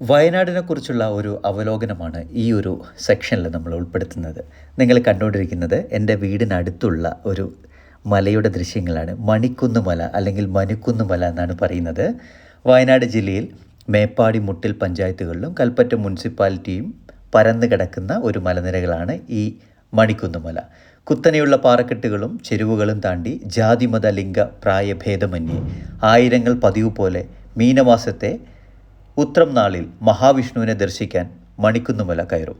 വയനാടിനെ കുറിച്ചുള്ള ഒരു അവലോകനമാണ് ഈ ഒരു സെക്ഷനിൽ നമ്മൾ ഉൾപ്പെടുത്തുന്നത്. നിങ്ങൾ കണ്ടുകൊണ്ടിരിക്കുന്നത് എന്റെ വീടിനടുത്തുള്ള ഒരു മലയുടെ ദൃശ്യങ്ങളാണ്. മണിക്കുന്ന് മല അല്ലെങ്കിൽ മനുക്കുന്ന് മല എന്നാണ് പറയുന്നത്. വയനാട് ജില്ലയിൽ മേപ്പാടി മുട്ടിൽ പഞ്ചായത്തുകളിലും കൽപ്പറ്റ മുനിസിപ്പാലിറ്റിയും പരന്നു കിടക്കുന്ന ഒരു മലനിരകളാണ് ഈ മണിക്കുന്ന് മല കുത്തനെയുള്ള പാറക്കെട്ടുകളും ചെരുവുകളും താണ്ടി ജാതിമത ലിംഗ പ്രായഭേദമന്യേ ആയിരങ്ങൾ പതിവ് പോലെ മീനമാസത്തെ ഉത്രം നാളിൽ മഹാവിഷ്ണുവിനെ ദർശിക്കാൻ മണിക്കുന്നുമല കയറും.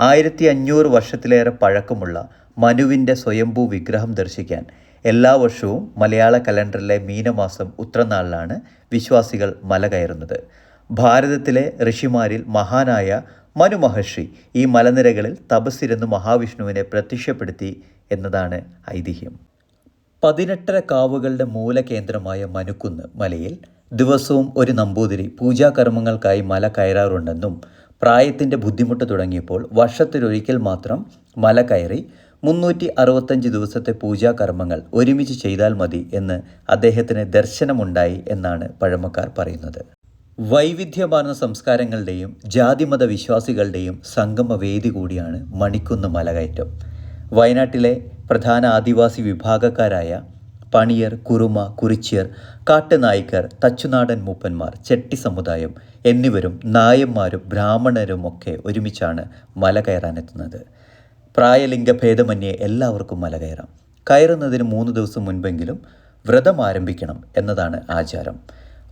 ആയിരത്തി അഞ്ഞൂറ് വർഷത്തിലേറെ പഴക്കമുള്ള മനുവിന്റെ സ്വയംഭൂ വിഗ്രഹം ദർശിക്കാൻ എല്ലാ വർഷവും മലയാള കലണ്ടറിലെ മീനമാസം ഉത്രനാളിലാണ് വിശ്വാസികൾ മല കയറുന്നത്. ഭാരതത്തിലെ ഋഷിമാരിൽ മഹാനായ മനു മഹർഷി ഈ മലനിരകളിൽ തപസ്സിരുന്ന് മഹാവിഷ്ണുവിനെ പ്രത്യക്ഷപ്പെടുത്തി എന്നതാണ് ഐതിഹ്യം. പതിനെട്ടര കാവുകളുടെ മൂലകേന്ദ്രമായ മനുക്കുന്ന് മലയിൽ ദിവസവും ഒരു നമ്പൂതിരി പൂജാകർമ്മങ്ങൾക്കായി മല കയറാറുണ്ടെന്നും പ്രായത്തിന്റെ ബുദ്ധിമുട്ട് തുടങ്ങിയപ്പോൾ വർഷത്തിലൊരിക്കൽ മാത്രം മല കയറി മുന്നൂറ്റി അറുപത്തഞ്ച് ദിവസത്തെ പൂജാകർമ്മങ്ങൾ ഒരുമിച്ച് ചെയ്താൽ മതി എന്ന് അദ്ദേഹത്തിന് ദർശനമുണ്ടായി എന്നാണ് പഴമക്കാർ പറയുന്നത്. വൈവിധ്യമാർന്ന സംസ്കാരങ്ങളുടെയും ജാതിമത വിശ്വാസികളുടെയും സംഗമവേദി കൂടിയാണ് മണിക്കുന്ന് മലകയറ്റം. വയനാട്ടിലെ പ്രധാന ആദിവാസി വിഭാഗക്കാരായ പണിയർ കുറുമ കുറിച്യർ കാട്ടുനായ്ക്കർ തച്ചുനാടൻ മൂപ്പന്മാർ ചെട്ടി സമുദായം എന്നിവരും നായന്മാരും ബ്രാഹ്മണരും ഒക്കെ ഒരുമിച്ചാണ് മല കയറാനെത്തുന്നത്. പ്രായലിംഗ ഭേദമന്യേ എല്ലാവർക്കും മല കയറാം. കയറുന്നതിന് മൂന്ന് ദിവസം മുൻപെങ്കിലും വ്രതം ആരംഭിക്കണം എന്നതാണ് ആചാരം.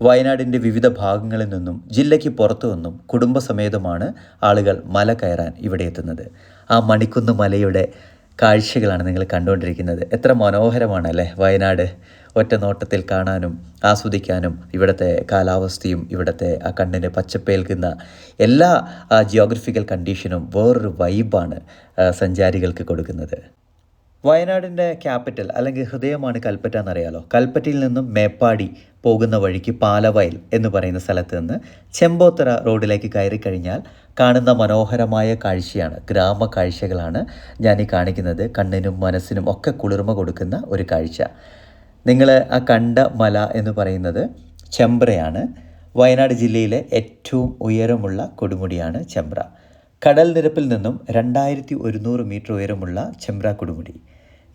വയനാടിന്റെ വിവിധ ഭാഗങ്ങളിൽ നിന്നും ജില്ലയ്ക്ക് പുറത്തു നിന്നും കുടുംബസമേതമാണ് ആളുകൾ മല കയറാൻ ഇവിടെ എത്തുന്നത്. ആ മണിക്കുന്ന് മലയുടെ കാഴ്ചകളാണ് നിങ്ങൾ കണ്ടുകൊണ്ടിരിക്കുന്നത്. എത്ര മനോഹരമാണ് അല്ലേ വയനാട്. ഒറ്റ നോട്ടത്തിൽ കാണാനും ആസ്വദിക്കാനും ഇവിടുത്തെ കാലാവസ്ഥയും ഇവിടുത്തെ ആ കണ്ണിന് പച്ചപ്പേൽക്കുന്ന എല്ലാ ജിയോഗ്രഫിക്കൽ കണ്ടീഷനും വേറൊരു വൈബാണ് സഞ്ചാരികൾക്ക് കൊടുക്കുന്നത്. വയനാടിന്റെ ക്യാപിറ്റൽ അല്ലെങ്കിൽ ഹൃദയമാണ് കൽപ്പറ്റ എന്നറിയാലോ? കൽപ്പറ്റയിൽ നിന്നും മേപ്പാടി പോകുന്ന വഴിക്ക് പാലവയൽ എന്ന് പറയുന്ന സ്ഥലത്ത് നിന്ന് ചെമ്പോത്തറ റോഡിലേക്ക് കയറി കഴിഞ്ഞാൽ കാണുന്ന മനോഹരമായ കാഴ്ചയാണ് ഗ്രാമ കാഴ്ചകളാണ് ഞാൻ ഈ കാണിക്കുന്നത്. കണ്ണിനും മനസ്സിനും ഒക്കെ കുളിർമ കൊടുക്കുന്ന ഒരു കാഴ്ച. നിങ്ങൾ ആ കണ്ട മല എന്ന് പറയുന്നത് ചെമ്പ്രയാണ്. വയനാട് ജില്ലയിലെ ഏറ്റവും ഉയരമുള്ള കൊടുമുടിയാണ് ചെമ്പ്ര. കടൽ നിരപ്പിൽ നിന്നും രണ്ടായിരത്തി ഒരുന്നൂറ് മീറ്റർ ഉയരമുള്ള ചെമ്പ്ര കൊടുമുടി.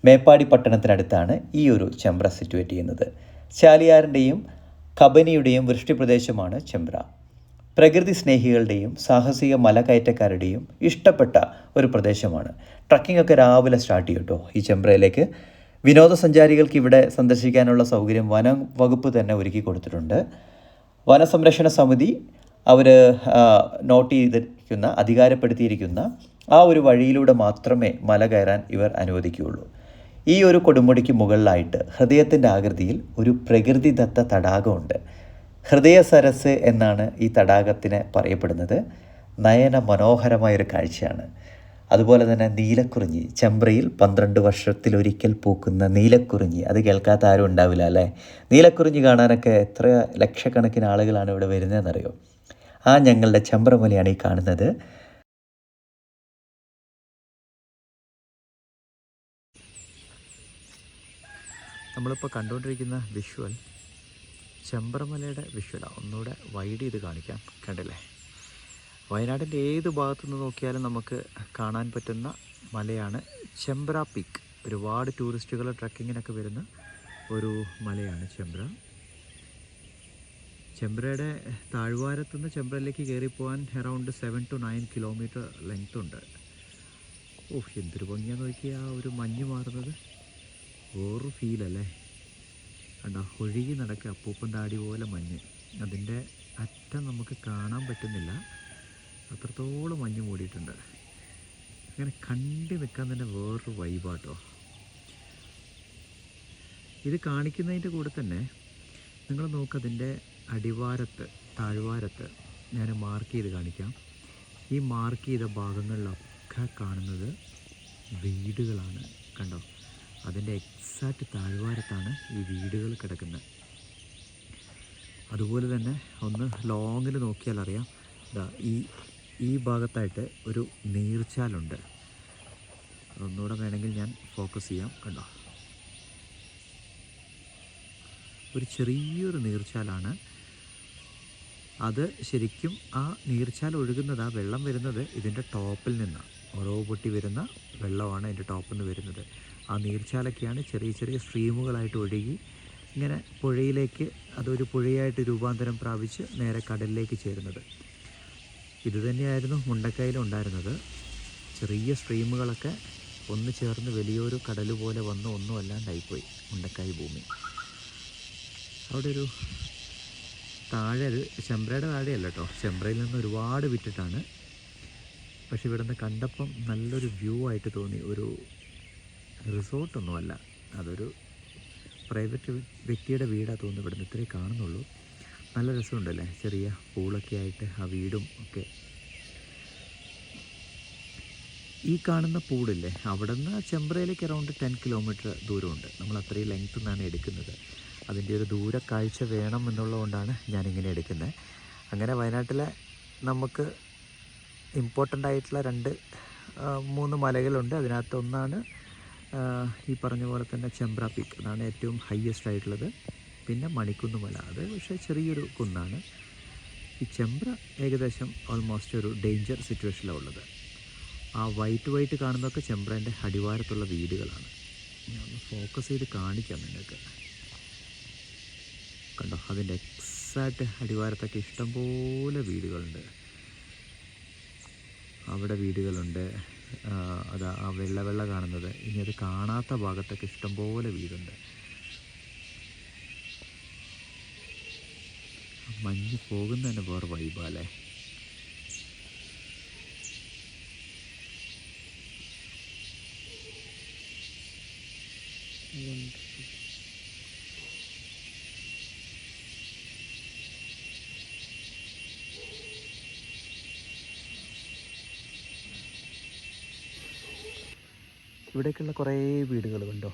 മേപ്പാടി പട്ടണത്തിനടുത്താണ് ഈ ഒരു ചെമ്പ്ര സിറ്റുവേറ്റ് ചെയ്യുന്നത്. ചാലിയാറിന്റെയും കബനിയുടെയും വൃഷ്ടിപ്രദേശമാണ് ചെമ്പ്ര. പ്രകൃതി സ്നേഹികളുടെയും സാഹസിക മലകയറ്റക്കാരുടെയും ഇഷ്ടപ്പെട്ട ഒരു പ്രദേശമാണ്. ട്രക്കിംഗ് ഒക്കെ രാവിലെ സ്റ്റാർട്ട് ചെയ്യും കേട്ടോ ഈ ചെമ്പ്രയിലേക്ക്. വിനോദസഞ്ചാരികൾക്ക് ഇവിടെ സന്ദർശിക്കാനുള്ള സൗകര്യം വനം വകുപ്പ് തന്നെ ഒരുക്കി കൊടുത്തിട്ടുണ്ട്. വനസംരക്ഷണ സമിതി അവർ നോട്ട് ചെയ്തിരിക്കുന്ന അധികാരപ്പെടുത്തിയിരിക്കുന്ന ആ ഒരു വഴിയിലൂടെ മാത്രമേ മല കയറാൻ ഇവർ അനുവദിക്കുകയുള്ളൂ. ഈ ഒരു കൊടുമുടിക്ക് മുകളിലായിട്ട് ഹൃദയത്തിന്റെ ആകൃതിയിൽ ഒരു പ്രകൃതിദത്ത തടാകമുണ്ട്. ഹൃദയ സരസ് എന്നാണ് ഈ തടാകത്തിന് പറയപ്പെടുന്നത്. നയന മനോഹരമായൊരു കാഴ്ചയാണ്. അതുപോലെ തന്നെ നീലക്കുറിഞ്ഞി ചെമ്പ്രയിൽ പന്ത്രണ്ട് വർഷത്തിലൊരിക്കൽ പൂക്കുന്ന നീലക്കുറിഞ്ഞി. അത് കേൾക്കാത്ത ആരും ഉണ്ടാവില്ല അല്ലേ? നീലക്കുറിഞ്ഞി കാണാനൊക്കെ എത്ര ലക്ഷക്കണക്കിന് ആളുകളാണ് ഇവിടെ വരുന്നതെന്നറിയോ? ആ ഞങ്ങളുടെ ചെമ്പ്രമലയാണ് ഈ കാണുന്നത്. നമ്മളിപ്പോൾ കണ്ടുകൊണ്ടിരിക്കുന്ന വിഷ്വൽ ചെമ്പ്രമലയുടെ വിഷ്വലാണ് ഒന്നുകൂടെ വൈഡ് ചെയ്ത് കാണിക്കാം. കണ്ടില്ലേ? വയനാടിന്റെ ഏത് ഭാഗത്തു നിന്ന് നോക്കിയാലും നമുക്ക് കാണാൻ പറ്റുന്ന മലയാണ് ചെമ്പ്ര പീക്ക് ഒരുപാട് ടൂറിസ്റ്റുകൾ ട്രക്കിങ്ങിനൊക്കെ വരുന്ന ഒരു മലയാണ് ചെമ്പ്ര. ചെമ്പ്രയുടെ താഴ്വാരത്തുനിന്ന് ചെമ്പ്രയിലേക്ക് കയറിപ്പോകാൻ around seven to nine kilometre length ഉണ്ട്. ഓഹ് എന്തൊരു ഭംഗിയാണെന്ന് നോക്കിയാൽ ആ ഒരു മഞ്ഞ് മാറുന്നത്. വേറൊരു ഫീലല്ലേ? കണ്ടോ? ഒഴുകി നടക്കുക. അപ്പൂപ്പൻ താടി പോലെ മഞ്ഞ്. അതിന്റെ അറ്റം നമുക്ക് കാണാൻ പറ്റുന്നില്ല. അത്രത്തോളം മഞ്ഞ് മൂടിയിട്ടുണ്ട്. അങ്ങനെ കണ്ടു നിൽക്കാൻ തന്നെ വേറൊരു വൈബാട്ടോ ഇത് കാണിക്കുന്നതിന്റെ കൂടെ തന്നെ നിങ്ങൾ നോക്കുക അതിന്റെ അടിവാരത്ത് താഴ്വാരത്ത് ഞാൻ മാർക്ക് ചെയ്ത് കാണിക്കാം. ഈ മാർക്ക് ചെയ്ത ഭാഗങ്ങളിലൊക്കെ കാണുന്നത് വീടുകളാണ്. കണ്ടോ? അതിന്റെ എക്സാക്റ്റ് താഴ്വാരത്താണ് ഈ വീടുകൾ കിടക്കുന്നത്. അതുപോലെ തന്നെ ഒന്ന് ലോങ്ങിൽ നോക്കിയാൽ അറിയാം. ഈ ഈ ഭാഗത്തായിട്ട് ഒരു നീർച്ചാലുണ്ട്. ഒന്നുകൂടെ വേണമെങ്കിൽ ഞാൻ ഫോക്കസ് ചെയ്യാം കണ്ടോ? ഒരു ചെറിയൊരു നീർച്ചാലാണ്. അത് ശരിക്കും ആ നീർച്ചാൽ ഒഴുകുന്നത് ആ വെള്ളം വരുന്നത് ഇതിന്റെ ടോപ്പിൽ നിന്നാണ്. ഓരോ പൊട്ടി വരുന്ന വെള്ളമാണ് അതിന്റെ ടോപ്പിൽ നിന്ന് വരുന്നത്. ആ നീർച്ചാലൊക്കെയാണ് ചെറിയ ചെറിയ സ്ട്രീമുകളായിട്ട് ഒഴുകി ഇങ്ങനെ പുഴയിലേക്ക് അതൊരു പുഴയായിട്ട് രൂപാന്തരം പ്രാപിച്ച് നേരെ കടലിലേക്ക് ചേരുന്നത്. ഇതുതന്നെയായിരുന്നു മുണ്ടക്കയിലും ഉണ്ടായിരുന്നത്. ചെറിയ സ്ട്രീമുകളൊക്കെ ഒന്ന് ചേർന്ന് വലിയൊരു കടൽ പോലെ വന്ന് ഒന്നും അല്ലാണ്ടായിപ്പോയി മുണ്ടക്കായി ഭൂമി. അവിടെ ഒരു താഴെ ഒരു ചെമ്പ്രയുടെ താഴെയല്ല കേട്ടോ. ചെമ്പ്രയിൽ നിന്ന് ഒരുപാട് വിട്ടിട്ടാണ്. പക്ഷെ ഇവിടുന്ന് കണ്ടപ്പം നല്ലൊരു വ്യൂ ആയിട്ട് തോന്നി. ഒരു റിസോർട്ടൊന്നുമല്ല. അതൊരു പ്രൈവറ്റ് വ്യക്തിയുടെ വീടാണ് തോന്നുന്നു ഇവിടെ നിന്ന് ഇത്രേ കാണുന്നുള്ളൂ. നല്ല രസമുണ്ടല്ലേ? ചെറിയ പൂളൊക്കെ ആയിട്ട് ആ വീടും ഒക്കെ. ഈ കാണുന്ന പൂളില്ലേ? അവിടെ നിന്ന് ചെമ്പ്രയിലേക്ക് അറൗണ്ട് ടെൻ കിലോമീറ്റർ ദൂരമുണ്ട്. നമ്മൾ അത്രയും ലെങ്ത്ത് നിന്നാണ് എടുക്കുന്നത്. അതിന്റെ ഒരു ദൂര കാഴ്ച വേണം എന്നുള്ളതുകൊണ്ടാണ് ഞാനിങ്ങനെ എടുക്കുന്നത്. അങ്ങനെ വയനാട്ടിലെ നമുക്ക് ഇമ്പോർട്ടന്റ് ആയിട്ടുള്ള രണ്ട് മൂന്ന് മലകളുണ്ട്. അതിനകത്ത് ഒന്നാണ് ആ, ഈ പറഞ്ഞ പോലെ തന്നെ ചെമ്പ്ര പീക്ക് അതാണ് ഏറ്റവും ഹയ്യസ്റ്റ് ആയിട്ടുള്ളത്. പിന്നെ മണിക്കുന്ന് മല അത് പക്ഷേ ചെറിയൊരു കുന്നാണ്. ഈ ചെമ്പ്ര ഏകദേശം ഓൾമോസ്റ്റ് ഒരു ഡേഞ്ചർ സിറ്റുവേഷനിലാണ് ഉള്ളത്. ആ വൈറ്റ് വൈറ്റ് കാണുന്നതൊക്കെ ചെമ്പ്രേന്റെ അടിവാരത്തുള്ള വീടുകളാണ്. ഞാൻ ഒന്ന് ഫോക്കസ് ചെയ്ത് കാണിക്കാം നിങ്ങൾക്ക്. കണ്ടോ അതിന്റെ എക്സാക്റ്റ് അടിവാരത്തൊക്കെ ഇഷ്ടംപോലെ വീടുകളുണ്ട്. അവിടെ വീടുകളുണ്ട്. അതാ ആ വെള്ള വെള്ള കാണുന്നത്. ഇനി അത് കാണാത്ത ഭാഗത്തൊക്കെ ഇഷ്ടംപോലെ വീടുണ്ട്. മഞ്ഞ് പോകുന്ന തന്നെ വേറെ വൈബാലേ ഇവിടേക്കുള്ള കുറേ വീടുകൾ കണ്ടോ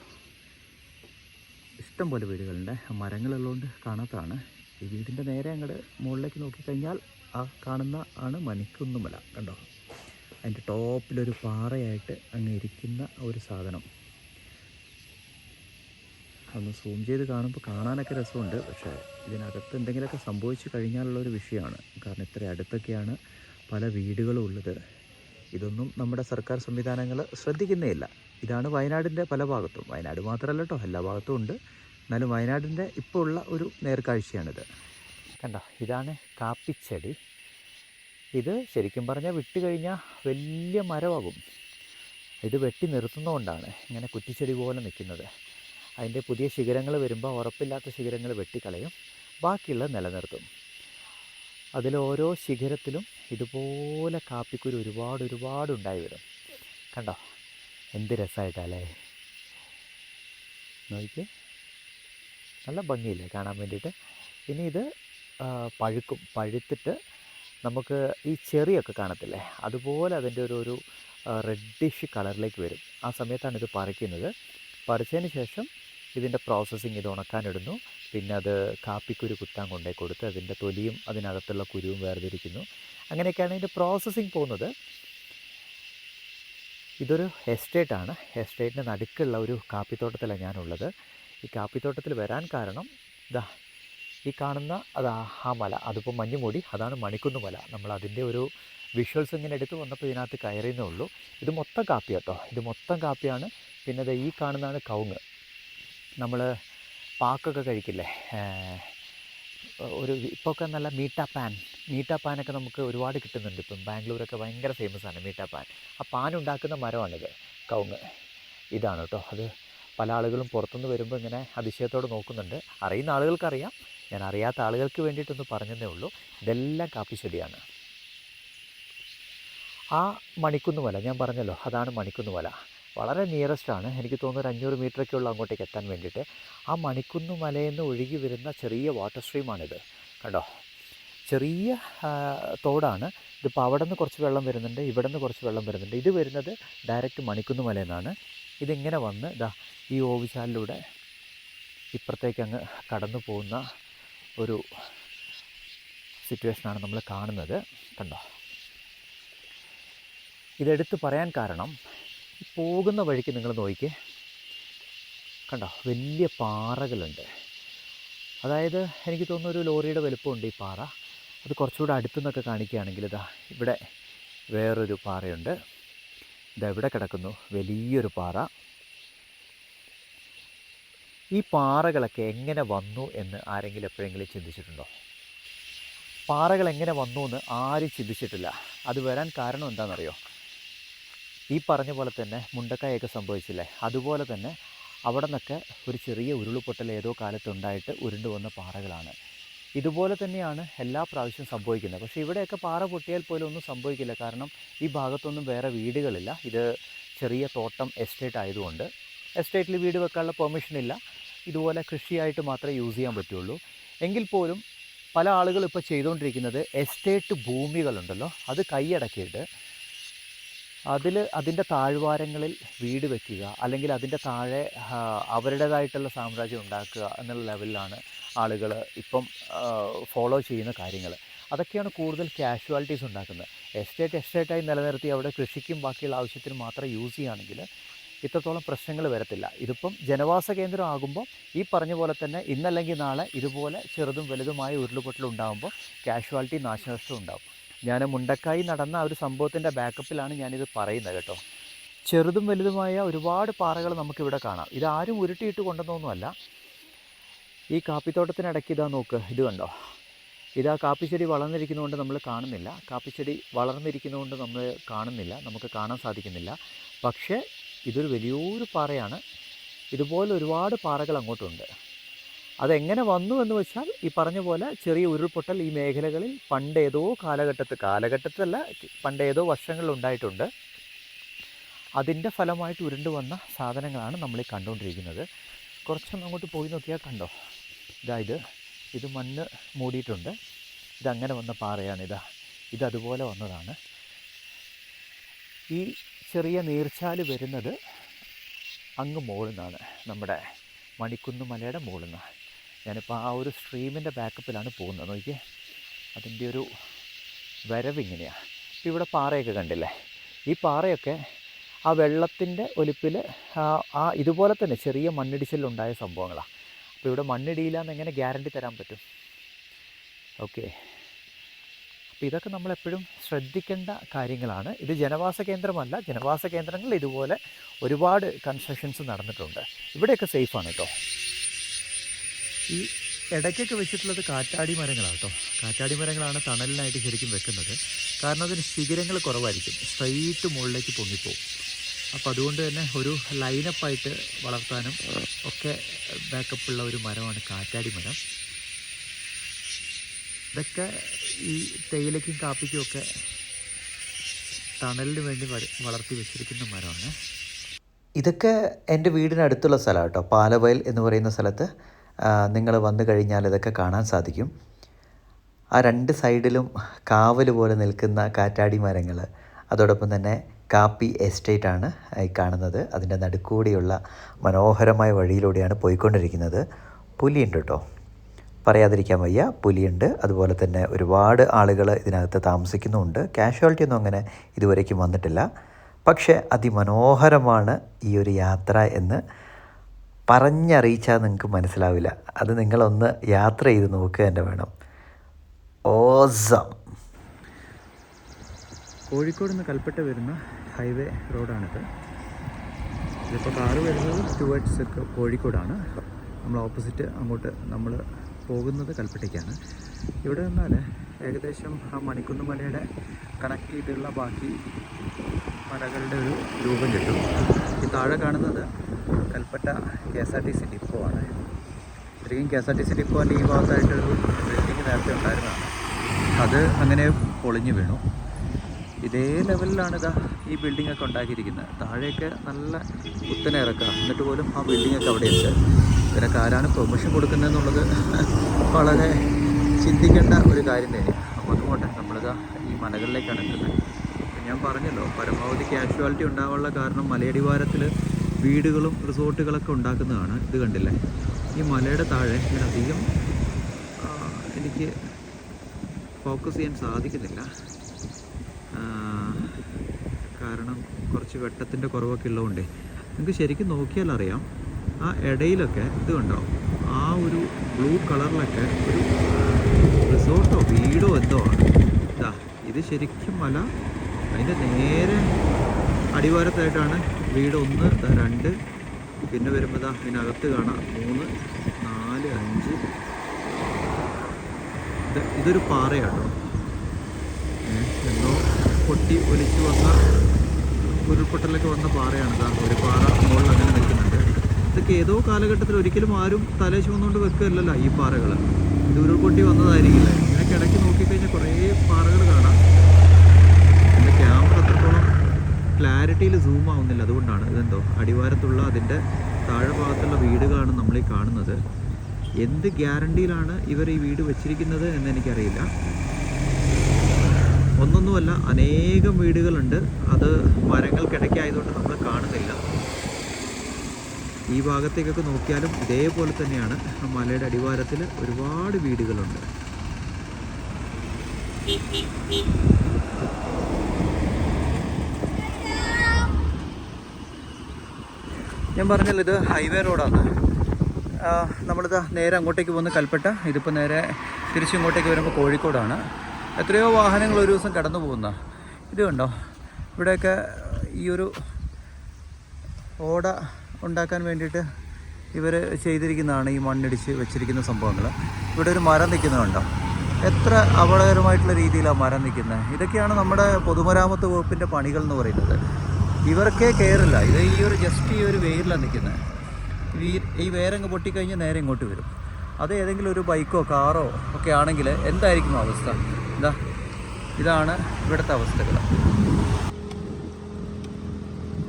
ഇഷ്ടംപോലെ വീടുകളുണ്ട്. മരങ്ങളുള്ളതുകൊണ്ട് കാണാത്തതാണ്. ഈ വീടിന്റെ നേരെ അങ്ങോട്ട് മുകളിലേക്ക് നോക്കിക്കഴിഞ്ഞാൽ ആ കാണുന്ന ആണ് മണിക്കുന്നുമല. കണ്ടോ? അതിന്റെ ടോപ്പിലൊരു പാറയായിട്ട് അങ്ങ് ഇരിക്കുന്ന ഒരു സാധനം. അതൊന്ന് സൂം ചെയ്ത് കാണുമ്പോൾ കാണാനൊക്കെ രസമുണ്ട്. പക്ഷേ ഇതിനകത്ത് എന്തെങ്കിലുമൊക്കെ സംഭവിച്ചു കഴിഞ്ഞാലുള്ള ഒരു വിഷയമാണ്. കാരണം ഇത്ര അടുത്തൊക്കെയാണ് പല വീടുകളും ഉള്ളത്. ഇതൊന്നും നമ്മുടെ സർക്കാർ സംവിധാനങ്ങൾ ശ്രദ്ധിക്കുന്നേ ഇല്ല. ഇതാണ് വയനാടിന്റെ പല ഭാഗത്തും. വയനാട് മാത്രമല്ല കേട്ടോ എല്ലാ ഭാഗത്തും ഉണ്ട്. എന്നാലും വയനാടിന്റെ ഇപ്പോൾ ഉള്ള ഒരു നേർക്കാഴ്ചയാണിത്. കണ്ടോ ഇതാണ് കാപ്പിച്ചെടി. ഇത് ശരിക്കും പറഞ്ഞാൽ വിട്ട് കഴിഞ്ഞാൽ വലിയ മരമാകും. ഇത് വെട്ടി നിർത്തുന്നതുകൊണ്ടാണ് ഇങ്ങനെ കുറ്റിച്ചെടി പോലെ നിൽക്കുന്നത്. അതിന്റെ പുതിയ ശിഖരങ്ങൾ വരുമ്പോൾ ഉറപ്പില്ലാത്ത ശിഖരങ്ങൾ വെട്ടിക്കളയും. ബാക്കിയുള്ള നിലനിർത്തും. അതിലോരോ ശിഖരത്തിലും ഇതുപോലെ കാപ്പിക്കുരു ഒരുപാട് ഒരുപാട് ഉണ്ടായി വരും. കണ്ടോ എന്ത് രസമായിട്ടല്ലേ നോക്കിയേ നല്ല ഭംഗിയില്ലേ കാണാൻ വേണ്ടിയിട്ട്. ഇനി ഇത് പഴുക്കും പഴുത്തിട്ട് നമുക്ക് ഈ ചെറിയൊക്കെ കാണത്തില്ലേ? അതുപോലെ അതിന്റെ ഒരു ഒരു റെഡിഷ് കളറിലേക്ക് വരും. ആ സമയത്താണ് ഇത് പറിക്കുന്നത്. പറിച്ചതിന് ശേഷം ഇതിന്റെ പ്രോസസ്സിങ് ഇത് ഉണക്കാനിടുന്നു. പിന്നെ അത് കാപ്പിക്കുരു കുത്താൻ കൊണ്ടേ കൊടുത്ത് അതിന്റെ തൊലിയും അതിനകത്തുള്ള കുരുവും വേർതിരിക്കുന്നു. അങ്ങനെയൊക്കെയാണ് ഇതിന്റെ പ്രോസസ്സിങ് പോകുന്നത്. ഇതൊരു എസ്റ്റേറ്റ് ആണ്. എസ്റ്റേറ്റിന്റെ നടുക്കുള്ള ഒരു കാപ്പിത്തോട്ടത്തിലാണ് ഞാനുള്ളത്. ഈ കാപ്പിത്തോട്ടത്തിൽ വരാൻ കാരണം ഇതാ ഈ കാണുന്ന അതാ ആ മല. അതിപ്പോൾ മഞ്ഞ് മൂടി അതാണ് മണിക്കുന്ന് മല. നമ്മൾ അതിന്റെ ഒരു വിഷ്വൽസ് ഇങ്ങനെ എടുത്ത് വന്നപ്പോൾ ഇതിനകത്ത് കയറിയെന്നേ ഉള്ളൂ. ഇത് മൊത്തം കാപ്പി കേട്ടോ ഇത് മൊത്തം കാപ്പിയാണ്. പിന്നെ ഈ കാണുന്നതാണ് കവുങ്ങ്. നമ്മൾ പാക്കൊക്കെ കഴിക്കില്ലേ? ഏർ, ഇപ്പോൾ ഒക്കെ നല്ല മീറ്റ പാൻ. മീറ്റ പാനൊക്കെ നമുക്ക് ഒരുപാട് കിട്ടുന്നുണ്ട്. ഇപ്പം ബാംഗ്ലൂരൊക്കെ ഭയങ്കര ഫേമസ് ആണ് മീറ്റ പാൻ. ആ പാൻ ഉണ്ടാക്കുന്ന മരമാണിത്. കവുങ്ങ്. ഇതാണ് കേട്ടോ അത് പല ആളുകളും പുറത്തുനിന്ന് വരുമ്പോൾ ഇങ്ങനെ അതിശയത്തോടെ നോക്കുന്നുണ്ട്. അറിയുന്ന ആളുകൾക്കറിയാം. ഞാൻ അറിയാത്ത ആളുകൾക്ക് വേണ്ടിയിട്ടൊന്ന് പറഞ്ഞതേ ഉള്ളൂ. ഇതെല്ലാം കാപ്പി ചെടിയാണ്. ആ മണിക്കുന്ന് മല ഞാൻ പറഞ്ഞല്ലോ. അതാണ് മണിക്കുന്ന് മല വളരെ നിയറസ്റ്റ് ആണ്. എനിക്ക് തോന്നുന്നു ഒരു അഞ്ഞൂറ് മീറ്ററൊക്കെ ഉള്ള അങ്ങോട്ടേക്ക് എത്താൻ വേണ്ടിയിട്ട്. ആ മണിക്കുന്ന് മലയിൽ നിന്ന് ഒഴുകി വരുന്ന ചെറിയ വാട്ടർ സ്ട്രീമാണിത് കണ്ടോ? ചെറിയ തോടാണ്. ഇതിപ്പോൾ അവിടെ നിന്ന് കുറച്ച് വെള്ളം വരുന്നുണ്ട് ഇവിടെ നിന്ന് കുറച്ച് വെള്ളം വരുന്നുണ്ട്. ഇത് വരുന്നത് ഡയറക്റ്റ് മണിക്കുന്ന് മലയിൽ നിന്നാണ് ഇതിങ്ങനെ വന്ന് ഇതാ ഈ ഓവിശാലിലൂടെ ഇപ്പുറത്തേക്ക് അങ്ങ് കടന്നു പോകുന്ന ഒരു സിറ്റുവേഷനാണ് നമ്മൾ കാണുന്നത്. കണ്ടോ? ഇതെടുത്ത് പറയാൻ കാരണം പോകുന്ന വഴിക്ക് നിങ്ങൾ നോക്കിക്കേ. കണ്ടോ വലിയ പാറകളുണ്ട്. അതായത് എനിക്ക് തോന്നുന്നു ഒരു ലോറിയുടെ വലുപ്പമുണ്ട് ഈ പാറ. അത് കുറച്ചുകൂടെ അടുത്തുനിന്നൊക്കെ കാണിക്കുകയാണെങ്കിൽ ഇതാ ഇവിടെ വേറൊരു പാറയുണ്ട്. ഇതാ ഇവിടെ കിടക്കുന്നു വലിയൊരു പാറ. ഈ പാറകളൊക്കെ എങ്ങനെ വന്നു എന്ന് ആരെങ്കിലും എപ്പോഴെങ്കിലും ചിന്തിച്ചിട്ടുണ്ടോ? പാറകൾ എങ്ങനെ വന്നു എന്ന് ആരും ചിന്തിച്ചിട്ടില്ല. അത് വരാൻ കാരണം എന്താണെന്നറിയോ? ഈ പറഞ്ഞ പോലെ തന്നെ മുണ്ടക്കായൊക്കെ സംഭവിച്ചില്ലേ? അതുപോലെ തന്നെ അവിടെ നിന്നൊക്കെ ഒരു ചെറിയ ഉരുളുപൊട്ടൽ ഏതോ കാലത്തുണ്ടായിട്ട് ഉരുണ്ടു വന്ന പാറകളാണ്. ഇതുപോലെ തന്നെയാണ് എല്ലാ പ്രാവശ്യവും സംഭവിക്കുന്നത്. പക്ഷേ ഇവിടെയൊക്കെ പാറ പൊട്ടിയാൽ പോലും ഒന്നും സംഭവിക്കില്ല. കാരണം ഈ ഭാഗത്തൊന്നും വേറെ വീടുകളില്ല. ഇത് ചെറിയ തോട്ടം എസ്റ്റേറ്റ് ആയതുകൊണ്ട് എസ്റ്റേറ്റിൽ വീട് വെക്കാനുള്ള പെർമിഷൻ ഇല്ല. ഇതുപോലെ കൃഷിയായിട്ട് മാത്രമേ യൂസ് ചെയ്യാൻ പറ്റുള്ളൂ. എങ്കിൽ പോലും പല ആളുകൾ ഇപ്പോൾ ചെയ്തുകൊണ്ടിരിക്കുന്നത് എസ്റ്റേറ്റ് ഭൂമികളുണ്ടല്ലോ അത് കൈയടക്കിയിട്ട് അതിൽ അതിന്റെ താഴ്വാരങ്ങളിൽ വീട് വെക്കുക അല്ലെങ്കിൽ അതിന്റെ താഴെ അവരുടേതായിട്ടുള്ള സാമ്രാജ്യം ഉണ്ടാക്കുക എന്നുള്ള ലെവലിലാണ് ആളുകൾ ഇപ്പം ഫോളോ ചെയ്യുന്ന കാര്യങ്ങൾ അതൊക്കെയാണ് കൂടുതൽ കാഷ്വാലിറ്റീസ് ഉണ്ടാക്കുന്നത്. എസ്റ്റേറ്റ് എസ്റ്റേറ്റായി നിലനിർത്തി അവിടെ കൃഷിക്കും ബാക്കിയുള്ള ആവശ്യത്തിനും മാത്രം യൂസ് ചെയ്യുകയാണെങ്കിൽ ഇത്രത്തോളം പ്രശ്നങ്ങൾ വരത്തില്ല. ഇതിപ്പം ജനവാസ കേന്ദ്രം ആകുമ്പോൾ ഈ പറഞ്ഞ പോലെ തന്നെ ഇന്നല്ലെങ്കിൽ നാളെ ഇതുപോലെ ചെറുതും വലുതുമായ ഉരുളുപൊട്ടൽ ഉണ്ടാകുമ്പോൾ കാഷ്വാലിറ്റി നാശനഷ്ടം ഉണ്ടാവും ഞാൻ മുണ്ടക്കായി നടന്ന ആ ഒരു സംഭവത്തിന്റെ ബാക്കപ്പിലാണ് ഞാനിത് പറയുന്നത് കേട്ടോ. ചെറുതും വലുതുമായ ഒരുപാട് പാറകൾ നമുക്കിവിടെ കാണാം. ഇതാരും ഉരുട്ടിയിട്ട് കൊണ്ടുവന്നൊന്നുമല്ല. ഈ കാപ്പിത്തോട്ടത്തിനിടയ്ക്ക് ഇതാ നോക്ക് ഇത് കണ്ടോ? ഇതാ കാപ്പിച്ചെടി വളർന്നിരിക്കുന്നതുകൊണ്ട് നമ്മൾ കാണുന്നില്ല. കാപ്പിച്ചെടി വളർന്നിരിക്കുന്നതുകൊണ്ട് നമ്മൾ കാണുന്നില്ല. നമുക്ക് കാണാൻ സാധിക്കുന്നില്ല. പക്ഷേ ഇതൊരു വലിയൊരു പാറയാണ്. ഇതുപോലെ ഒരുപാട് പാറകൾ അങ്ങോട്ടുണ്ട്. അതെങ്ങനെ വന്നു എന്ന് വെച്ചാൽ ഈ പറഞ്ഞ പോലെ ചെറിയ ഉരുൾപൊട്ടൽ ഈ മേഖലകളിൽ പണ്ടേതോ കാലഘട്ടത്തിൽ കാലഘട്ടത്തിലല്ല പണ്ടേതോ വർഷങ്ങളിൽ ഉണ്ടായിട്ടുണ്ട്. അതിന്റെ ഫലമായിട്ട് ഉരുണ്ടു വന്ന സാധനങ്ങളാണ് നമ്മൾ ഈ കണ്ടുകൊണ്ടിരിക്കുന്നത്. കുറച്ചൊന്നും അങ്ങോട്ട് പോയി നോക്കിയാൽ കണ്ടോ? ഇതായത് ഇത്. മണ്ണ് മൂടിയിട്ടുണ്ട്. ഇതങ്ങനെ വന്ന പാറയാണ് ഇതാ. ഇതതുപോലെ വന്നതാണ്. ഈ ചെറിയ നീർച്ചാൽ വരുന്നത് അങ്ങ് മുകളിൽ നമ്മുടെ മണിക്കുന്ന് മലയുടെ മുകളിൽ ഞാനിപ്പോൾ ആ ഒരു സ്ട്രീമിന്റെ ബാക്കപ്പിലാണ് പോകുന്നത്. നോക്കിയേ. അതിന്റെ ഒരു വരവ് ഇങ്ങനെയാണ് ഇപ്പോൾ ഇവിടെ പാറയൊക്കെ കണ്ടില്ലേ? ഈ പാറയൊക്കെ ആ വെള്ളത്തിന്റെ ഒലിപ്പിൽ ആ ഇതുപോലെ തന്നെ ചെറിയ മണ്ണിടിച്ചിലുണ്ടായ സംഭവങ്ങളാണ് അപ്പോൾ ഇവിടെ മണ്ണിടിയില്ല എന്ന് എങ്ങനെ ഗ്യാരണ്ടി തരാൻ പറ്റും? ഓക്കെ. അപ്പോൾ ഇതൊക്കെ നമ്മളെപ്പോഴും ശ്രദ്ധിക്കേണ്ട കാര്യങ്ങളാണ്. ഇത് ജനവാസ കേന്ദ്രമല്ല. ജനവാസ കേന്ദ്രങ്ങളിൽ ഇതുപോലെ ഒരുപാട് കൺസ്ട്രക്ഷൻസ് നടന്നിട്ടുണ്ട്. ഇവിടെയൊക്കെ സേഫാണ് കേട്ടോ ഈ ഇടയ്ക്കൊക്കെ വെച്ചിട്ടുള്ളത് കാറ്റാടി മരങ്ങളാണ് കേട്ടോ. കാറ്റാടി മരങ്ങളാണ് തണലിനായിട്ട് ശരിക്കും വെക്കുന്നത്. കാരണം അതിന് ശിഖരങ്ങൾ കുറവായിരിക്കും. സ്ട്രൈറ്റ് മുകളിലേക്ക് പൊങ്ങിപ്പോവും. അപ്പോൾ അതുകൊണ്ട് തന്നെ ഒരു ലൈനപ്പായിട്ട് വളർത്താനും ഒക്കെ ബാക്കപ്പുള്ള ഒരു മരമാണ് കാറ്റാടി മരം. ഇതൊക്കെ ഈ തേയിലയ്ക്കും കാപ്പിക്കും ഒക്കെ തണലിന് വേണ്ടി വളർത്തി വെച്ചിരിക്കുന്ന മരമാണ്. ഇതൊക്കെ എന്റെ വീടിനടുത്തുള്ള സ്ഥലമാണ് കേട്ടോ. പാലവയൽ എന്ന് പറയുന്ന സ്ഥലത്ത് നിങ്ങൾ വന്നു കഴിഞ്ഞാൽ ഇതൊക്കെ കാണാൻ സാധിക്കും. ആ രണ്ട് സൈഡിലും കാവൽ പോലെ നിൽക്കുന്ന കാറ്റാടി മരങ്ങൾ. അതോടൊപ്പം തന്നെ കാപ്പി എസ്റ്റേറ്റ് ആണ് ഈ കാണുന്നത്. അതിന്റെ നടുക്കൂടിയുള്ള മനോഹരമായ വഴിയിലൂടെയാണ് പോയിക്കൊണ്ടിരിക്കുന്നത്. പുലിയുണ്ട് കേട്ടോ. പറയാതിരിക്കാൻ വയ്യ പുലിയുണ്ട്. അതുപോലെ തന്നെ ഒരുപാട് ആളുകൾ ഇതിനകത്ത് താമസിക്കുന്നുമുണ്ട്. കാഷ്വാലിറ്റി ഒന്നും അങ്ങനെ ഇതുവരേക്കും വന്നിട്ടില്ല. പക്ഷേ അതിമനോഹരമാണ് ഈ ഒരു യാത്ര എന്ന് പറഞ്ഞറിയിച്ചാൽ നിങ്ങൾക്ക് മനസ്സിലാവില്ല. അത് നിങ്ങളൊന്ന് യാത്ര ചെയ്ത് നോക്കുക തന്നെ വേണം. ഓസം. കോഴിക്കോട് നിന്ന് കൽപ്പറ്റ വരുന്ന ഹൈവേ റോഡാണിത്. ഇതിപ്പോൾ കാറ് വരുന്നത് ടുവേഡ്സ് കോഴിക്കോടാണ്. നമ്മൾ ഓപ്പോസിറ്റ് അങ്ങോട്ട് നമ്മൾ പോകുന്നത് കൽപ്പറ്റയ്ക്കാണ്. ഇവിടെ നിന്നാൽ ഏകദേശം ആ മണിക്കുന്ന് മലയുടെ കണക്ട് ചെയ്തിട്ടുള്ള ബാക്കി മലകളുടെ ഒരു രൂപം കിട്ടും. ഈ താഴെ കാണുന്നത് Kalpetta K S R T C depot ആണ്. ശരിക്കും K S R T C ഡിപ്പോന്റെ ഈ ഭാഗത്തായിട്ടൊരു ബിൽഡിംഗ് നേരത്തെ ഉണ്ടായിരുന്നതാണ്. അത് അങ്ങനെ പൊളിഞ്ഞു വീണു. ഇതേ ലെവലിലാണ് ഇതാ ഈ ബിൽഡിംഗ് ഒക്കെ ഉണ്ടാക്കിയിരിക്കുന്നത്. താഴെയൊക്കെ നല്ല കുത്തനെ ഇറക്കുക. എന്നിട്ട് പോലും ആ ബിൽഡിംഗ് ഒക്കെ അവിടെയുണ്ട് ഇതിനൊക്കെ ആരാണ് പെർമിഷൻ കൊടുക്കുന്നതെന്നുള്ളത് വളരെ ചിന്തിക്കേണ്ട ഒരു കാര്യം തന്നെയാണ്. അപ്പോൾ അതുകൊണ്ട് നമ്മളിതാ ഈ മലകളിലേക്കാണ് എത്തുന്നത് ഞാൻ പറഞ്ഞല്ലോ. പരമാവധി കാഷ്വാലിറ്റി ഉണ്ടാവാനുള്ള കാരണം മലയടിവാരത്തിൽ വീടുകളും റിസോർട്ടുകളൊക്കെ ഉണ്ടാക്കുന്നതാണ്. ഇത് കണ്ടില്ലേ? ഈ മലയുടെ താഴെ ഞാൻ അധികം എനിക്ക് ഫോക്കസ് ചെയ്യാൻ സാധിക്കുന്നില്ല. കാരണം കുറച്ച് വെട്ടത്തിന്റെ കുറവൊക്കെ ഉള്ളതുകൊണ്ടേ. നിങ്ങൾക്ക് ശരിക്കും നോക്കിയാൽ അറിയാം ആ ഇടയിലൊക്കെ ഇത് കണ്ടോ? ആ ഒരു ബ്ലൂ കളറിലൊക്കെ ഒരു റിസോർട്ടോ വീടോ എന്തോ ആണ്. ഇതാ ഇത് ശരിക്കും മല അതിന്റെ നേരെ അടിവാരത്തായിട്ടാണ് വീട് ഒന്ന് രണ്ട്. പിന്നെ വരുമ്പോൾ അതിനകത്ത് കാണാം. മൂന്ന് നാല് അഞ്ച്. ഇതൊരു പാറയാട്ടോ. എന്തോ പൊട്ടി ഒലിച്ചു വന്ന ഉരുൾപൊട്ടലൊക്കെ വന്ന പാറയാണ് ഇതാ ഒരു പാറ മുകളിൽ അങ്ങനെ നിൽക്കുന്നുണ്ട്. ഇതൊക്കെ ഏതോ കാലഘട്ടത്തിൽ ഒരിക്കലും ആരും തല ചുമന്നുകൊണ്ട് വെക്കുകയല്ലല്ലോ ഈ പാറകൾ ഇത് ഉരുൾപൊട്ടി വന്നതായിരിക്കില്ല? ഇങ്ങനെ കിടക്കി നോക്കിക്കഴിഞ്ഞാൽ കുറേ പാറകൾ കാണാം എന്റെ ക്യാമറ അത്രത്തോളം ക്ലാരിറ്റിയിൽ സൂം ആവുന്നില്ല. അതുകൊണ്ടാണ് ഇതെന്തോ അടിവാരത്തുള്ള അതിന്റെ താഴെ ഭാഗത്തുള്ള വീടുകളാണ് നമ്മൾ ഈ കാണുന്നത്. എന്ത് ഗ്യാരണ്ടിയിലാണ് ഇവർ ഈ വീട് വെച്ചിരിക്കുന്നത് എന്ന് എനിക്കറിയില്ല. ഒന്നൊന്നുമല്ല അനേകം വീടുകളുണ്ട്. അത് മരങ്ങൾക്കിടയ്ക്കായതുകൊണ്ട് നമ്മൾ കാണുന്നില്ല. ഈ ഭാഗത്തേക്കൊക്കെ നോക്കിയാലും ഇതേപോലെ തന്നെയാണ്. മലയുടെ അടിവാരത്തിൽ ഒരുപാട് വീടുകളുണ്ട്. ഞാൻ പറഞ്ഞല്ലോ ഇത് ഹൈവേ റോഡാണ് നമ്മളിത് നേരെ അങ്ങോട്ടേക്ക് പോകുന്ന കൽപ്പറ്റ ഇതിപ്പോൾ നേരെ തിരിച്ചിങ്ങോട്ടേക്ക് വരുമ്പോൾ കോഴിക്കോടാണ്. എത്രയോ വാഹനങ്ങൾ ഒരു ദിവസം കടന്നു പോകുന്ന. ഇത് കണ്ടോ? ഇവിടെയൊക്കെ ഈ ഒരു ഓട ഉണ്ടാക്കാൻ വേണ്ടിയിട്ട് ഇവർ ചെയ്തിരിക്കുന്നതാണ് ഈ മണ്ണിടിച്ച് വെച്ചിരിക്കുന്ന സംഭവങ്ങൾ ഇവിടെ ഒരു മരം നിൽക്കുന്നുണ്ടോ എത്ര അപകടകരമായിട്ടുള്ള രീതിയിലാണ് മരം നിൽക്കുന്നത്. ഇതൊക്കെയാണ് നമ്മുടെ പൊതുമരാമത്ത് വകുപ്പിന്റെ പണികൾ എന്ന് പറയുന്നത്. ഇവർക്കേ കയറില്ല. ഇത് ഈ ഒരു ജസ്റ്റ് ഈ ഒരു വെയിലാണ് നിൽക്കുന്നത് ഈ ഈ വേരങ്ങ് പൊട്ടിക്കഴിഞ്ഞാൽ നേരെ ഇങ്ങോട്ട് വരും. അത് ഏതെങ്കിലും ഒരു ബൈക്കോ കാറോ ഒക്കെ ആണെങ്കിൽ എന്തായിരിക്കും അവസ്ഥ? ഇതാ ഇതാണ് ഇവിടുത്തെ അവസ്ഥകൾ.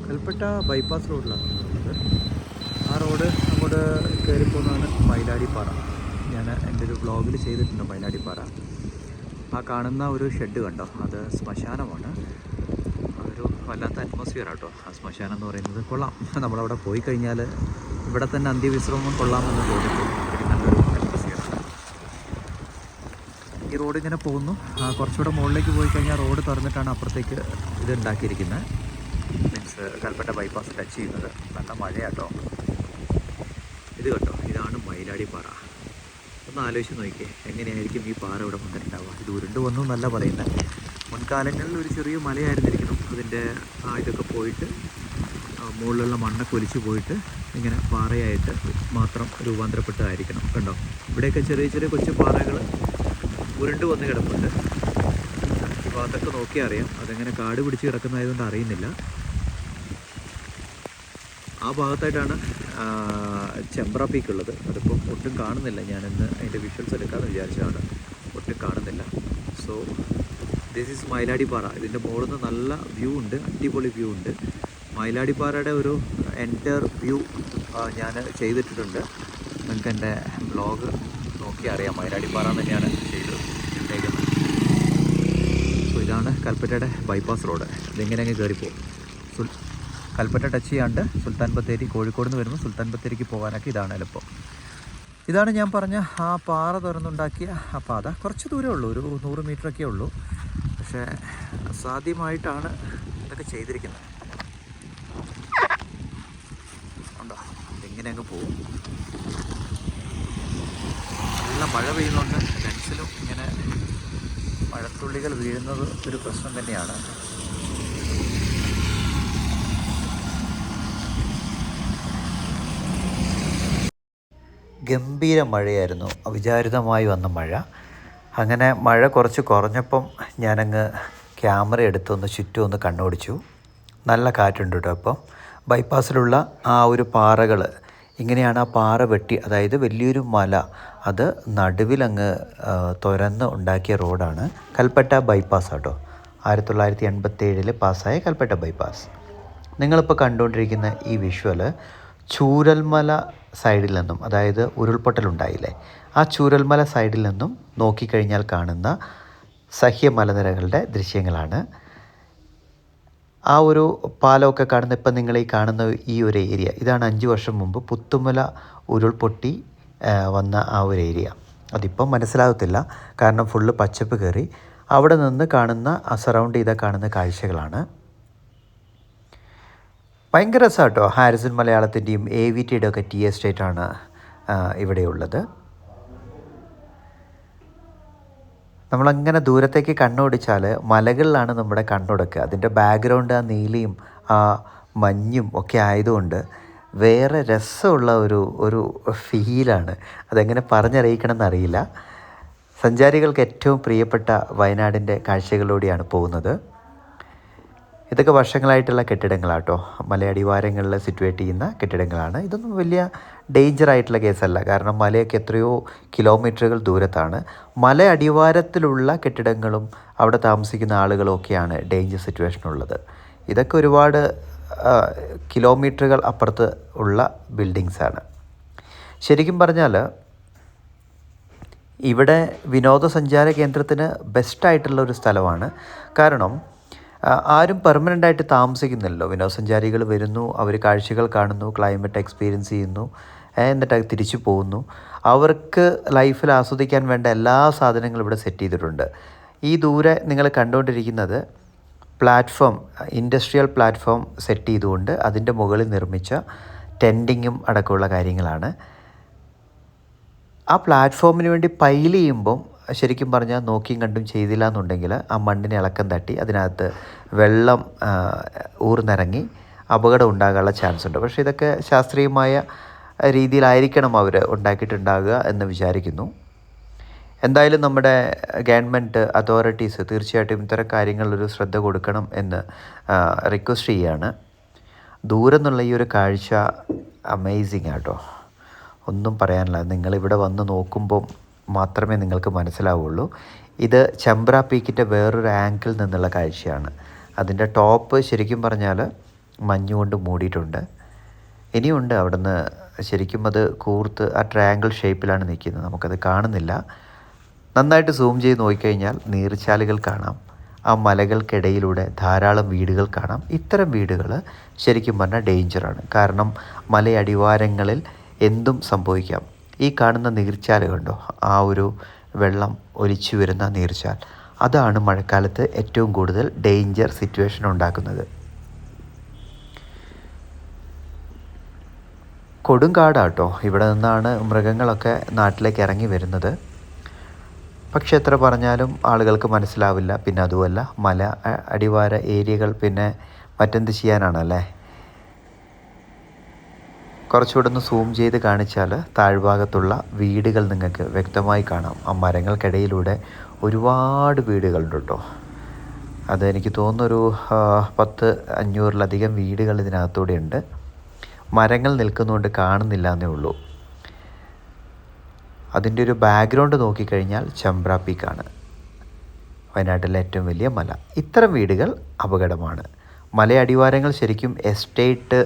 കൽപ്പറ്റ ബൈപ്പാസ് റോഡിലാണ് ആ റോഡ് അങ്ങോട്ട് കയറി പോകുന്നതാണ് മൈലാടിപ്പാറ ഞാൻ എന്റെ ഒരു വ്ളോഗിൽ ചെയ്തിട്ടുണ്ട് മൈലാടിപ്പാറ ആ കാണുന്ന ഒരു ഷെഡ് കണ്ടോ? അത് ശ്മശാനമാണ്. വല്ലാത്ത അറ്റ്മോസ്ഫിയർ ആട്ടോ. ആ ശ്മശാനം എന്ന് പറയുന്നത് കൊള്ളാം. നമ്മളവിടെ പോയി കഴിഞ്ഞാൽ ഇവിടെ തന്നെ അന്ത്യവിശ്രമം കൊള്ളാമെന്ന് ഒരു നല്ലൊരു ഈ റോഡ് ഇങ്ങനെ പോകുന്നു. കുറച്ചുകൂടെ മുകളിലേക്ക് പോയി കഴിഞ്ഞാൽ റോഡ് തുറന്നിട്ടാണ് അപ്പുറത്തേക്ക് ഇത് ഉണ്ടാക്കിയിരിക്കുന്നത്. മീൻസ് കൽപ്പറ്റ ബൈപ്പാസ് ടച്ച് ചെയ്യുന്നത്. നല്ല മഴയാട്ടോ. ഇത് കേട്ടോ ഇതാണ് മൈലാടി പാറ ഒന്ന് ആലോചിച്ച് നോക്കിയേ. എങ്ങനെയായിരിക്കും ഈ പാറ ഇവിടെ വന്നിട്ടുണ്ടാവുക? ഇത് ഉരുണ്ട് വന്നു എന്നല്ല പറയുന്നത്. മുൻകാലങ്ങളിൽ ഒരു ചെറിയ മലയായിരുന്നിരിക്കണം അതിന്റെ ഇതൊക്കെ പോയിട്ട് മുകളിലുള്ള മണ്ണൊക്കെ ഒലിച്ച് പോയിട്ട് ഇങ്ങനെ പാറയായിട്ട് മാത്രം രൂപാന്തരപ്പെട്ടതായിരിക്കണം. കണ്ടോ? ഇവിടെയൊക്കെ ചെറിയ ചെറിയ കൊച്ചു പാറകൾ ഉരുണ്ട് വന്ന് കിടപ്പുണ്ട്. അപ്പോൾ അതൊക്കെ നോക്കിയാൽ അറിയാം. അതെങ്ങനെ കാട് പിടിച്ച് കിടക്കുന്നതായതുകൊണ്ട് അറിയുന്നില്ല. ആ ഭാഗത്തായിട്ടാണ് ചെമ്പ്ര പീക്ക് ഉള്ളത്. അതിപ്പം ഒട്ടും കാണുന്നില്ല. ഞാനിന്ന് അതിന്റെ വിഷ്വൽസ് എടുക്കാമെന്ന് വിചാരിച്ചതാണ്. ഒട്ടും കാണുന്നില്ല. സോ ദിസ് ഈസ് മയിലാടിപ്പാറ ഇതിന്റെ മുകളിൽ നിന്ന് നല്ല വ്യൂ ഉണ്ട് അടിപൊളി വ്യൂ ഉണ്ട്. മയിലാടിപ്പാറയുടെ ഒരു എന്റർ വ്യൂ ഞാൻ ചെയ്തിട്ടിട്ടുണ്ട്. നിങ്ങൾക്ക് എന്റെ ബ്ലോഗ് നോക്കി അറിയാം. മയിലാടിപ്പാറ തന്നെയാണ് ചെയ്ത് ഇട്ടേക്കുന്നത് സോ ഇതാണ് കൽപ്പറ്റയുടെ ബൈപ്പാസ് റോഡ് ഇതിങ്ങനെ അങ്ങ് കയറിപ്പോകും സുൽ കൽപ്പറ്റ ടച്ച് ചെയ്യാണ്ട് സുൽത്താൻ ബത്തേരി കോഴിക്കോട് നിന്ന് വരുമ്പോൾ സുൽത്താൻ ബത്തേരിക്ക് പോകാനൊക്കെ ഇതാണ് എളുപ്പം. ഇതാണ് ഞാൻ പറഞ്ഞ ആ പാറ തുറന്നുണ്ടാക്കിയ ആ പാത. കുറച്ച് ദൂരമേ ഉള്ളൂ. ഒരു നൂറ് മീറ്ററൊക്കെ ഉള്ളൂ. പക്ഷേ അസാധ്യമായിട്ടാണ് ഇതൊക്കെ ചെയ്തിരിക്കുന്നത്. ഉണ്ടോ? എങ്ങനെ അങ്ങ് പോകും? നല്ല മഴ പെയ്യുന്നുണ്ട്. ലെൻസിലും ഇങ്ങനെ മഴത്തുള്ളികൾ വീഴുന്നത് ഒരു പ്രശ്നം തന്നെയാണ്. ഗംഭീര മഴയായിരുന്നു. അവിചാരിതമായി വന്ന മഴ. അങ്ങനെ മഴ കുറച്ച് കുറഞ്ഞപ്പം ഞാനങ്ങ് ക്യാമറ എടുത്തൊന്ന് ചുറ്റും ഒന്ന് കണ്ണോടിച്ചു. നല്ല കാറ്റുണ്ട് കേട്ടോ അപ്പം. ബൈപ്പാസിലുള്ള ആ ഒരു പാറകൾ ഇങ്ങനെയാണ് ആ പാറ വെട്ടി അതായത് വലിയൊരു മല അത് നടുവിലങ്ങ് തുരന്ന് ഉണ്ടാക്കിയ റോഡാണ് കൽപ്പറ്റ ബൈപ്പാസ് കേട്ടോ. ആയിരത്തി തൊള്ളായിരത്തി എൺപത്തി ഏഴിൽ പാസ്സായ കൽപ്പറ്റ ബൈപ്പാസ്. നിങ്ങളിപ്പോൾ കണ്ടുകൊണ്ടിരിക്കുന്ന ഈ വിഷ്വൽ ചൂരൽമല സൈഡിൽ നിന്നും അതായത് ഉരുൾപൊട്ടലുണ്ടായില്ലേ ആ ചൂരൽമല സൈഡിൽ നിന്നും നോക്കിക്കഴിഞ്ഞാൽ കാണുന്ന സഹ്യ മലനിരകളുടെ ദൃശ്യങ്ങളാണ്. ആ ഒരു പാലമൊക്കെ കാണുന്ന ഇപ്പം നിങ്ങൾ ഈ കാണുന്ന ഈ ഒരു ഏരിയ ഇതാണ് അഞ്ച് വർഷം മുമ്പ് പുത്തുമല ഉരുൾപൊട്ടി വന്ന ആ ഒരു ഏരിയ അതിപ്പം മനസ്സിലാകത്തില്ല. കാരണം ഫുള്ള് പച്ചപ്പ് കയറി. അവിടെ നിന്ന് കാണുന്ന സറൗണ്ട് ചെയ്ത കാണുന്ന കാഴ്ചകളാണ്. ഭയങ്കര രസമാണ് കേട്ടോ ഹാരിസൺ മലയാളത്തിന്റെയും എ വി ടിയുടെ ഒക്കെ ടി എസ്റ്റേറ്റാണ് ഇവിടെയുള്ളത്. നമ്മളങ്ങനെ ദൂരത്തേക്ക് കണ്ണോടിച്ചാൽ മലകളിലാണ് നമ്മുടെ കണ്ണൊടുക്കുക അതിന്റെ ബാക്ക്ഗ്രൗണ്ട് ആ നീലയും ആ മഞ്ഞും ഒക്കെ ആയതുകൊണ്ട് വേറെ രസമുള്ള ഒരു ഒരു ഫീലാണ് അതെങ്ങനെ പറഞ്ഞറിയിക്കണം എന്നറിയില്ല സഞ്ചാരികൾക്ക് ഏറ്റവും പ്രിയപ്പെട്ട വയനാടിന്റെ കാഴ്ചകളിലൂടെയാണ് പോകുന്നത്. ഇതൊക്കെ വർഷങ്ങളായിട്ടുള്ള കെട്ടിടങ്ങളാട്ടോ. മലയടിവാരങ്ങളിൽ സിറ്റുവേറ്റ് ചെയ്യുന്ന കെട്ടിടങ്ങളാണ്. ഇതൊന്നും വലിയ ഡേഞ്ചർ ആയിട്ടുള്ള കേസല്ല. കാരണം മലയൊക്കെ എത്രയോ കിലോമീറ്ററുകൾ ദൂരത്താണ്. മല അടിവാരത്തിലുള്ള കെട്ടിടങ്ങളും അവിടെ താമസിക്കുന്ന ആളുകളും ഒക്കെയാണ് ഡേഞ്ചർ സിറ്റുവേഷൻ ഉള്ളത് ഇതൊക്കെ ഒരുപാട് കിലോമീറ്ററുകൾ അപ്പുറത്ത് ഉള്ള ബിൽഡിങ്സാണ്. ശരിക്കും പറഞ്ഞാൽ ഇവിടെ വിനോദസഞ്ചാര കേന്ദ്രത്തിന് ബെസ്റ്റായിട്ടുള്ള ഒരു സ്ഥലമാണ്. കാരണം ആരും പെർമനന്റ് ആയിട്ട് താമസിക്കുന്നില്ലല്ലോ. വിനോദസഞ്ചാരികൾ വരുന്നു അവർ കാഴ്ചകൾ കാണുന്നു ക്ലൈമറ്റ് എക്സ്പീരിയൻസ് ചെയ്യുന്നു. എന്നിട്ട് അത് തിരിച്ചു പോകുന്നു. അവർക്ക് ലൈഫിൽ ആസ്വദിക്കാൻ വേണ്ട എല്ലാ സാധനങ്ങളും ഇവിടെ സെറ്റ് ചെയ്തിട്ടുണ്ട്. ഈ ദൂരെ നിങ്ങൾ കണ്ടുകൊണ്ടിരിക്കുന്നത് പ്ലാറ്റ്ഫോം ഇൻഡസ്ട്രിയൽ പ്ലാറ്റ്ഫോം സെറ്റ് ചെയ്തുകൊണ്ട് അതിന്റെ മുകളിൽ നിർമ്മിച്ച ടെൻഡിങ്ങും അടക്കമുള്ള കാര്യങ്ങളാണ്. ആ പ്ലാറ്റ്ഫോമിന് വേണ്ടി പൈൽ ചെയ്യുമ്പം ശരിക്കും പറഞ്ഞാൽ നോക്കിയും കണ്ടും ചെയ്തില്ല എന്നുണ്ടെങ്കിൽ ആ മണ്ണിനെ ഇളക്കം തട്ടി അതിനകത്ത് വെള്ളം ഊർന്നിറങ്ങി അപകടം ഉണ്ടാകാനുള്ള ചാൻസ് ഉണ്ട്. പക്ഷേ ഇതൊക്കെ ശാസ്ത്രീയമായ രീതിയിലായിരിക്കണം അവർ ഉണ്ടാക്കിയിട്ടുണ്ടാകുക എന്ന് വിചാരിക്കുന്നു. എന്തായാലും നമ്മുടെ ഗവൺമെന്റ് അതോറിറ്റീസ് തീർച്ചയായിട്ടും ഇത്തരം കാര്യങ്ങളിലൊരു ശ്രദ്ധ കൊടുക്കണം എന്ന് റിക്വസ്റ്റ് ചെയ്യുകയാണ് ദൂരെ നിന്നുള്ള ഈ ഒരു കാഴ്ച അമേസിങ് ആട്ടോ. ഒന്നും പറയാനില്ല. നിങ്ങളിവിടെ വന്ന് നോക്കുമ്പോൾ മാത്രമേ നിങ്ങൾക്ക് മനസ്സിലാവുള്ളൂ. ഇത് ചമ്പ്ര പീക്കിന്റെ വേറൊരു ആംഗിൾ നിന്നുള്ള കാഴ്ചയാണ്. അതിന്റെ ടോപ്പ് ശരിക്കും പറഞ്ഞാൽ മഞ്ഞുകൊണ്ട് മൂടിയിട്ടുണ്ട്. ഇനിയുണ്ട് അവിടുന്ന് ശരിക്കും അത് കൂർത്ത് ആ ട്രയാങ്കിൾ ഷേപ്പിലാണ് നിൽക്കുന്നത്. നമുക്കത് കാണുന്നില്ല. നന്നായിട്ട് സൂം ചെയ്ത് നോക്കിക്കഴിഞ്ഞാൽ നീർച്ചാലുകൾ കാണാം. ആ മലകൾക്കിടയിലൂടെ ധാരാളം വീടുകൾ കാണാം. ഇത്തരം വീടുകൾ ശരിക്കും പറഞ്ഞാൽ ഡേഞ്ചറാണ് കാരണം മലയടിവാരങ്ങളിൽ എന്തും സംഭവിക്കാം. ഈ കാണുന്ന നീർച്ചാൽ കണ്ടോ? ആ ഒരു വെള്ളം ഒലിച്ചു വരുന്ന നീർച്ചാൽ. അതാണ് മഴക്കാലത്ത് ഏറ്റവും കൂടുതൽ ഡേഞ്ചർ സിറ്റുവേഷൻ ഉണ്ടാക്കുന്നത്. കൊടുങ്കാടാട്ടോ. ഇവിടെ നിന്നാണ് മൃഗങ്ങളൊക്കെ നാട്ടിലേക്ക് ഇറങ്ങി വരുന്നത്. പക്ഷെ എത്ര പറഞ്ഞാലും ആളുകൾക്ക് മനസ്സിലാവില്ല. പിന്നെ അതുമല്ല മല അടിവാര ഏരിയകൾ പിന്നെ മറ്റെന്ത് ചെയ്യാനാണല്ലേ? കുറച്ചുകൂടെ ഒന്ന് സൂം ചെയ്ത് കാണിച്ചാൽ താഴ്ഭാഗത്തുള്ള വീടുകൾ നിങ്ങൾക്ക് വ്യക്തമായി കാണാം. ആ മരങ്ങൾക്കിടയിലൂടെ ഒരുപാട് വീടുകളുണ്ട് കേട്ടോ അത് എനിക്ക് തോന്നുന്നൊരു പത്ത് അഞ്ഞൂറിലധികം വീടുകൾ ഇതിനകത്തൂടെ ഉണ്ട്. മരങ്ങൾ നിൽക്കുന്നതുകൊണ്ട് കാണുന്നില്ല എന്നേ ഉള്ളൂ. അതിന്റെ ഒരു ബാക്ക്ഗ്രൗണ്ട് നോക്കിക്കഴിഞ്ഞാൽ ചമ്പ്ര പീക്കാണ് വയനാട്ടിലെ ഏറ്റവും വലിയ മല. ഇത്തരം വീടുകൾ അപകടമാണ്. മലയടിവാരങ്ങൾ ശരിക്കും എസ്റ്റേറ്റ്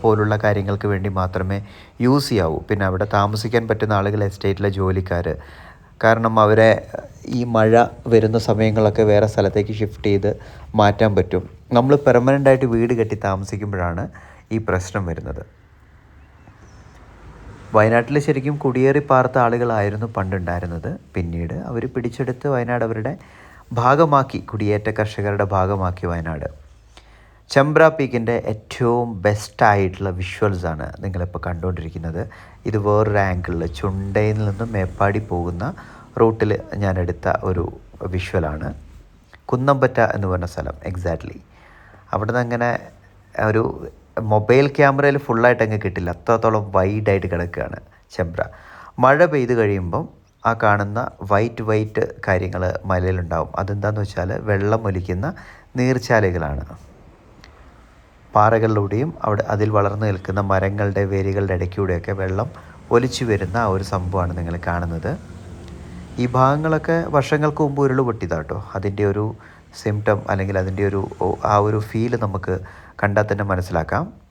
പോലുള്ള കാര്യങ്ങൾക്ക് വേണ്ടി മാത്രമേ യൂസ് ചെയ്യാവൂ. പിന്നെ അവിടെ താമസിക്കാൻ പറ്റുന്ന ആളുകൾ എസ്റ്റേറ്റിലെ ജോലിക്കാർ കാരണം അവരെ ഈ മഴ വരുന്ന സമയങ്ങളൊക്കെ വേറെ സ്ഥലത്തേക്ക് ഷിഫ്റ്റ് ചെയ്ത് മാറ്റാൻ പറ്റും. നമ്മൾ പെർമനന്റ് ആയിട്ട് വീട് കെട്ടി താമസിക്കുമ്പോഴാണ് ഈ പ്രശ്നം വരുന്നത്. വയനാട്ടിൽ ശരിക്കും കുടിയേറി പാർത്ത ആളുകളായിരുന്നു പണ്ടുണ്ടായിരുന്നത്. പിന്നീട് അവർ പിടിച്ചെടുത്ത് വയനാട് അവരുടെ ഭാഗമാക്കി കുടിയേറ്റ കർഷകരുടെ ഭാഗമാക്കി വയനാട്. ചമ്പ്ര പീക്കിന്റെ ഏറ്റവും ബെസ്റ്റായിട്ടുള്ള വിഷ്വൽസാണ് നിങ്ങളിപ്പോൾ കണ്ടുകൊണ്ടിരിക്കുന്നത്. ഇത് വേറൊരു ആംഗിളിൽ ചുണ്ടയിൽ നിന്നും മേപ്പാടി പോകുന്ന റൂട്ടിൽ ഞാൻ എടുത്ത ഒരു വിഷ്വലാണ് കുന്നമ്പറ്റ എന്ന് പറഞ്ഞ സ്ഥലം എക്സാക്ട്ലി അവിടെ നിന്ന് അങ്ങനെ ഒരു മൊബൈൽ ക്യാമറയിൽ ഫുള്ളായിട്ട് അങ്ങ് കിട്ടില്ല. അത്രത്തോളം വൈഡായിട്ട് കിടക്കുകയാണ് ചെമ്പ്ര. മഴ പെയ്ത് കഴിയുമ്പം ആ കാണുന്ന വൈറ്റ് വൈറ്റ് കാര്യങ്ങൾ മലയിലുണ്ടാവും. അതെന്താന്ന് വെച്ചാൽ വെള്ളം ഒലിക്കുന്ന നീർച്ചാലുകളാണ്. പാറകളിലൂടെയും അവിടെ അതിൽ വളർന്നു നിൽക്കുന്ന മരങ്ങളുടെ വേരുകളുടെ ഇടയ്ക്കൂടെയൊക്കെ വെള്ളം ഒലിച്ചു വരുന്ന ആ ഒരു സംഭവമാണ് നിങ്ങൾ കാണുന്നത്. ഈ ഭാഗങ്ങളൊക്കെ വർഷങ്ങൾക്ക് മുമ്പ് ഉരുൾ പൊട്ടിയതാട്ടോ. അതിന്റെ ഒരു സിംറ്റം അല്ലെങ്കിൽ അതിന്റെ ഒരു ആ ഒരു ഫീൽ നമുക്ക് കണ്ടാൽ തന്നെ മനസ്സിലാക്കാം.